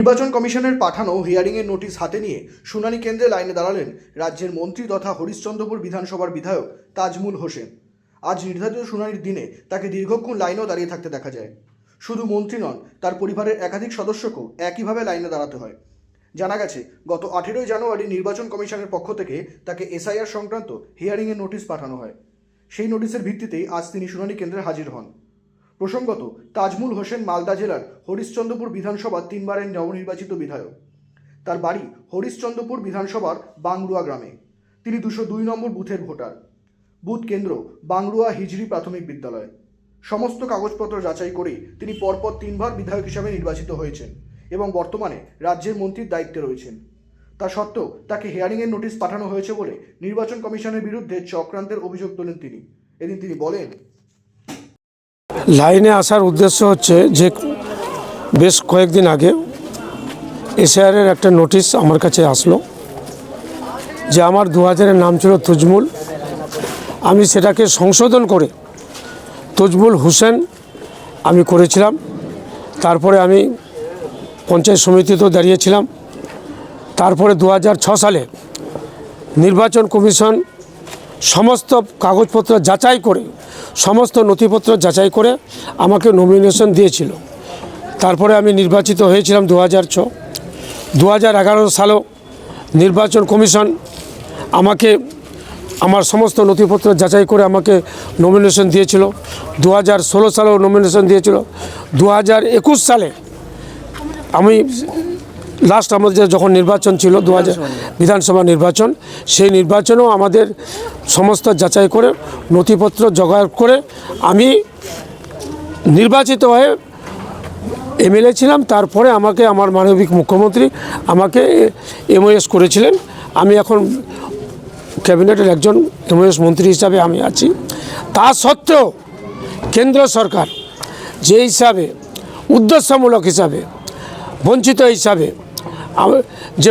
নির্বাচন কমিশনের পাঠানো হিয়ারিংয়ের নোটিশ হাতে নিয়ে শুনানি কেন্দ্রে লাইনে দাঁড়ালেন রাজ্যের মন্ত্রী তথা হরিশ্চন্দ্রপুর বিধানসভার বিধায়ক তাজমুল হোসেন। আজ নির্ধারিত শুনানির দিনে তাকে দীর্ঘক্ষণ লাইনেও দাঁড়িয়ে থাকতে দেখা যায়। শুধু মন্ত্রী নন, তার পরিবারের একাধিক সদস্যকেও একইভাবে লাইনে দাঁড়াতে হয়। জানা গেছে, গত আঠেরোই জানুয়ারি নির্বাচন কমিশনের পক্ষ থেকে তাকে এসআইআর সংক্রান্ত হিয়ারিংয়ের নোটিশ পাঠানো হয়। সেই নোটিশের ভিত্তিতেই আজ তিনি শুনানি কেন্দ্রে হাজির হন। প্রসঙ্গত, তাজমুল হোসেন মালদা জেলার হরিশ্চন্দ্রপুর বিধানসভার তিনবারের নবনির্বাচিত বিধায়ক। তার বাড়ি হরিশ্চন্দ্রপুর বিধানসভার বাংরুয়া গ্রামে। তিনি দুশো দুই নম্বর বুথের ভোটার। বুথ কেন্দ্র বাংরুয়া হিজড়ি প্রাথমিক বিদ্যালয়। সমস্ত কাগজপত্র যাচাই করে তিনি পরপর তিনবার বিধায়ক হিসাবে নির্বাচিত হয়েছেন এবং বর্তমানে রাজ্যের মন্ত্রীর দায়িত্বে রয়েছেন। তা সত্ত্বেও তাকে হিয়ারিংয়ের নোটিশ পাঠানো হয়েছে বলে নির্বাচন কমিশনের বিরুদ্ধে চক্রান্তের অভিযোগ তোলেন তিনি। এদিন তিনি বলেন লাইনে আসার উদ্দেশ্য হচ্ছে যে বেশ কয়েকদিন আগে এসআরের একটা নোটিশ আমার কাছে আসলো যে আমার দু হাজারের নাম ছিল তুজমুল। আমি সেটাকে সংশোধন করে তুজমুল হোসেন আমি করেছিলাম। তারপরে আমি পঞ্চায়েত সমিতিতেও দাঁড়িয়েছিলাম। তারপরে দু সালে নির্বাচন কমিশন সমস্ত কাগজপত্র যাচাই করে, সমস্ত নথিপত্র যাচাই করে আমাকে নমিনেশন দিয়েছিল। তারপরে আমি নির্বাচিত হয়েছিলাম দু হাজার ছ। দু হাজার এগারো সালেও নির্বাচন কমিশন আমাকে, আমার সমস্ত নথিপত্র যাচাই করে আমাকে নমিনেশন দিয়েছিল। দু হাজার ষোলো সালেও নমিনেশন দিয়েছিল। দু হাজার একুশ সালে আমি লাস্ট আমাদের যখন নির্বাচন ছিল দু হাজার বিধানসভা নির্বাচন সেই নির্বাচনেও আমাদের সমস্ত যাচাই করে নথিপত্র জোগাড় করে আমি নির্বাচিত হয়ে এমএলএ ছিলাম। তারপরে আমাকে আমার মানবিক মুখ্যমন্ত্রী আমাকে এমওএস করেছিলেন। আমি এখন ক্যাবিনেটের একজন এমওএস মন্ত্রী হিসাবে আমি আছি। তা সত্ত্বেও কেন্দ্র সরকার যে হিসাবে উদ্দেশ্যমূলক হিসাবে বঞ্চিত হিসাবে যে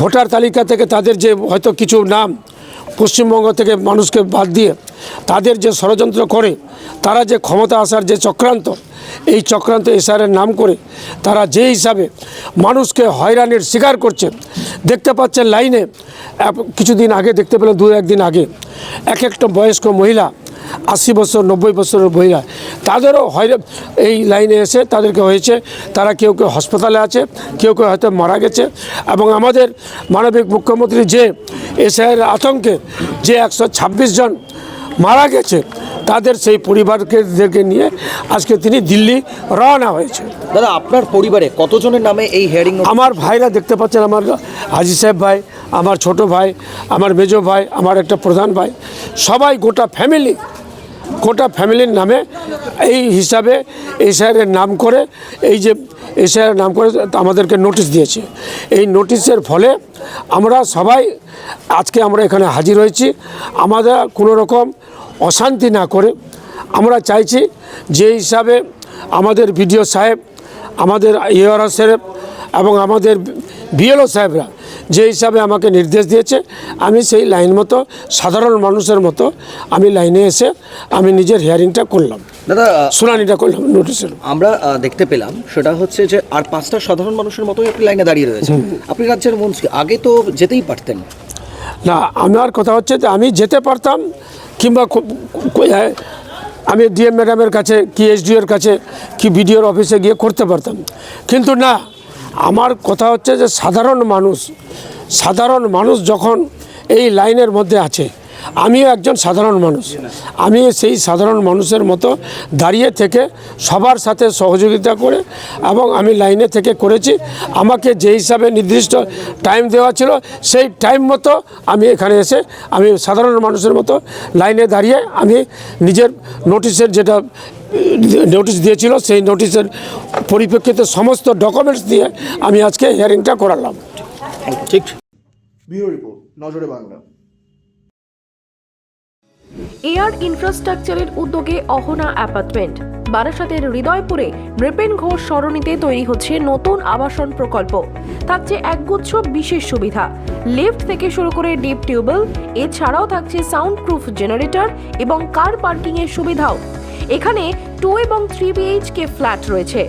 ভোটার তালিকা থেকে তাদের যে হয়তো কিছু নাম পশ্চিমবঙ্গ থেকে মানুষকে বাদ দিয়ে তাদের যে ষড়যন্ত্র করে, তারা যে ক্ষমতা আসার যে চক্রান্ত, এই চক্রান্ত এসআরের নাম করে তারা যে হিসাবে মানুষকে হয়রানির শিকার করছে, দেখতে পাচ্ছেন লাইনে কিছুদিন আগে, দেখতে পেলেন দু একদিন আগে, এক একটা বয়স্ক মহিলা আশি বছর নব্বই বছরের মহিলা তাদেরও হয় এই লাইনে এসে তাদেরকে হয়েছে। তারা কেউ কেউ হাসপাতালে আছে কেউ কেউ হয়তো মারা গেছে। এবং আমাদের মানবিক মুখ্যমন্ত্রী যে এসআইয়ের আতঙ্কে যে একশো ছাব্বিশ জন মারা গেছে তাদের সেই পরিবারকেদেরকে নিয়ে আজকে তিনি দিল্লি রওনা হয়েছে। দাদা আপনার পরিবারে কতজনের নামে এই হিয়ারিং আমার ভাইরা দেখতে পাচ্ছেন আমার হাজি সাহেব ভাই আমার ছোট ভাই আমার মেজো ভাই আমার একটা প্রধান ভাই সবাই গোটা ফ্যামিলি গোটা ফ্যামিলির নামে এই হিসাবে এসআইয়ের নাম করে, এই যে এসআইয়ের নাম করে আমাদেরকে নোটিশ দিয়েছে। এই নোটিশের ফলে আমরা সবাই আজকে আমরা এখানে হাজির হয়েছি। আমাদের কোনো রকম অশান্তি না করে আমরা চাইছি যে হিসাবে আমাদের বিডিও সাহেব, আমাদের ইউআরও সাহেব এবং আমাদের বিএলও সাহেবরা যে হিসাবে আমাকে নির্দেশ দিয়েছে আমি সেই লাইন মতো সাধারণ মানুষের মতো আমি লাইনে এসে আমি নিজের হিয়ারিংটা করলাম। দাদা শুনানিটা করলাম নোটিশের আমরা দেখতে পেলাম সেটা হচ্ছে যে আর পাঁচটা সাধারণ মানুষের মতোই আপনি লাইনে দাঁড়িয়ে রয়েছেন। আপনি রাজ্যের মন্ত্রী আগে তো যেতেই পারতেন। না আমার কথা হচ্ছে যে আমি যেতে পারতাম কিংবা আমি ডিএম ম্যাডামের কাছে কি এসডিওর কাছে কি বিডিওর অফিসে গিয়ে করতে পারতাম। কিন্তু না আমার কথা হচ্ছে যে সাধারণ মানুষ সাধারণ মানুষ যখন এই লাইনের মধ্যে আছে, আমিও একজন সাধারণ মানুষ। আমি সেই সাধারণ মানুষের মতো দাঁড়িয়ে থেকে সবার সাথে সহযোগিতা করে এবং আমি লাইনে থেকে করেছি। আমাকে যে হিসাবে নির্দিষ্ট টাইম দেওয়া ছিল, সেই টাইম মতো আমি এখানে এসে আমি সাধারণ মানুষের মতো লাইনে দাঁড়িয়ে আমি নিজের নোটিশের যেটা নোটিশ দিয়েছিল, সেই নোটিশের পরিপ্রেক্ষিতে সমস্ত ডকুমেন্টস দিয়ে আমি আজকে হিয়ারিংটা করালাম। ঠিক। ব্যুরো রিপোর্ট নজরে বাংলা। এয়ার ইনফ্রাস্ট্রাকচারের উদ্যোগে অহনা অ্যাপার্টমেন্ট। বারাসাতের হৃদয়পুরে নৃপেন ঘোষ সরণিতে তৈরি হচ্ছে নতুন আবাসন প্রকল্প। থাকছে একগুচ্ছ বিশেষ সুবিধা। লিফট থেকে শুরু করে ডিপ টিউবওয়েল এছাড়াও থাকছে সাউন্ড প্রুফ জেনারেটর এবং কার পার্কিংয়ের সুবিধাও। এখানে টু এবং থ্রি বিএইচকে ফ্ল্যাট রয়েছে।